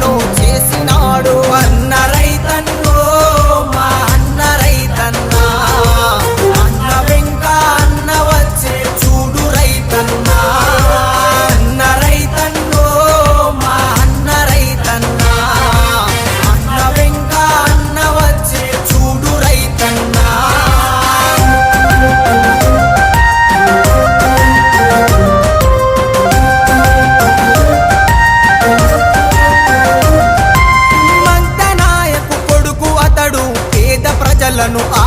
నన్ను చేసినాడు అన్న మనలను